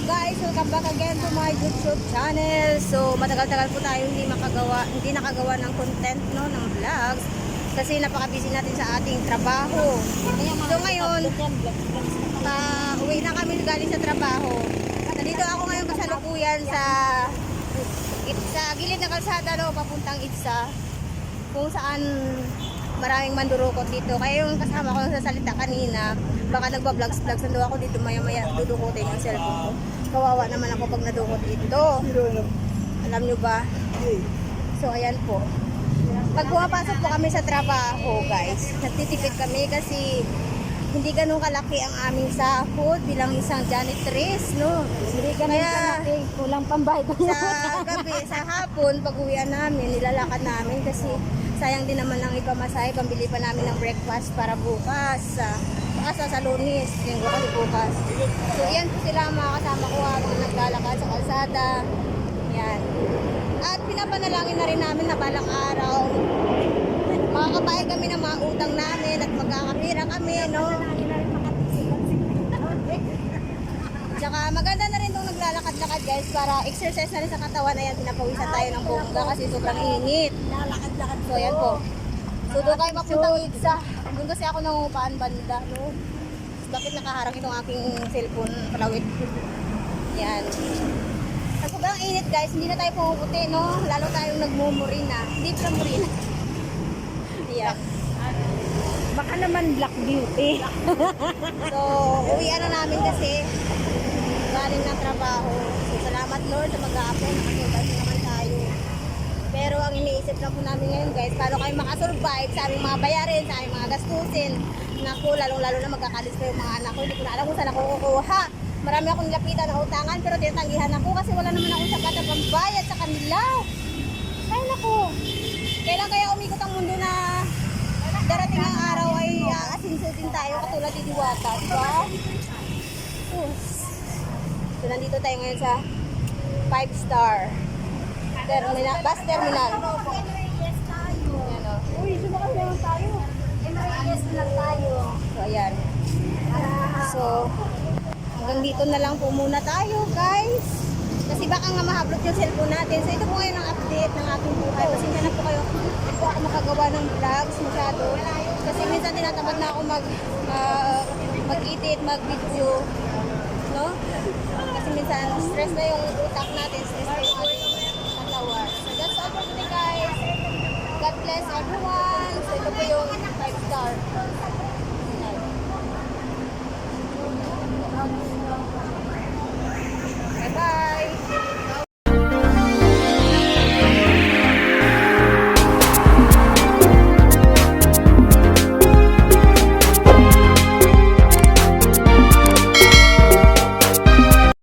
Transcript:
guys, welcome back again to my YouTube channel. So matagal-tagal po tayo hindi makagawa, hindi nakagawa ng content no ng vlogs kasi napaka-busy natin sa ating trabaho. So ngayon, uh, uwi na kami galing sa trabaho. Nandito ako ngayon kasalukuyan sa sa gilid ng kalsada no, papuntang Itsa kung saan maraming mandurukot dito. Kaya yung kasama ko sa salita kanina, baka nagba-vlogs-vlogs nando ako dito maya-maya dudukutin yung cellphone ko. Kawawa naman ako pag nadukot dito. Alam nyo ba? So ayan po. Pag pumapasok po kami sa trabaho, guys, nagtitipid kami kasi hindi ganun kalaki ang aming sahod bilang isang janitress, no? Hindi ganun Kaya- kalaki. Kulang pambayad sa gabi, sa hapon, pag uwian namin, nilalakad namin kasi sayang din naman ang ipamasahe, pambili pa namin ng breakfast para bukas. Sa, asa sa lunis, linggo kasi bukas. So, yan po sila ang mga kasama ko habang naglalakad sa kalsada. Yan. At pinapanalangin na rin namin na balang araw, makakabayad kami ng mga utang namin at magkakapira kami, no? Tsaka maganda na rin itong naglalakad-lakad guys para exercise na rin sa katawan. Ayan, pinapawisan tayo ng bongga kasi sobrang init. Lalakad-lakad So, ayan po. So, doon kayo papuntang Itza. Doon kasi ako nangupaan banda, no? Bakit nakaharang itong aking cellphone palawit? Yan. Sa sobrang init guys, hindi na tayo pumuputi, no? Lalo tayong nagmumurina. Hindi pa murina. Yan. Baka naman black beauty. So, uwian na namin kasi galing ng trabaho. So, salamat Lord sa mag-aapon. Na naman tayo. Pero ang iniisip lang po namin ngayon guys, paano kayo makasurvive sa aming mga bayarin, sa aming mga gastusin. Naku, lalong-lalo na magkakalis pa yung mga anak ko. Hindi ko na alam kung saan ako kukuha. Marami akong nilapitan ng utangan pero tinatanggihan ako kasi wala naman akong sapat na pambayad sa kanila. Ay naku, kailan kaya umikot ang mundo na darating ang araw ay aasinso din tayo katulad ni Diwata, di ba? Yes. So, nandito tayo ngayon sa 5 star terminal, bus terminal. Ayan o. Uy, sumakal na lang tayo. Yes lang tayo. So, ayan. So, hanggang dito na lang po muna tayo, guys. Kasi baka nga mahablot yung cellphone natin. So ito po ngayon ang update ng aking buhay. Pasensya na po kayo. Hindi po ako makagawa ng vlogs masyado. Kasi minsan tinatamad na ako mag, uh, mag-edit, mag-video. No? Kasi minsan stress na yung utak natin, stress na yung ating katawa. So that's all for today guys. God bless everyone. So ito po yung 5 star.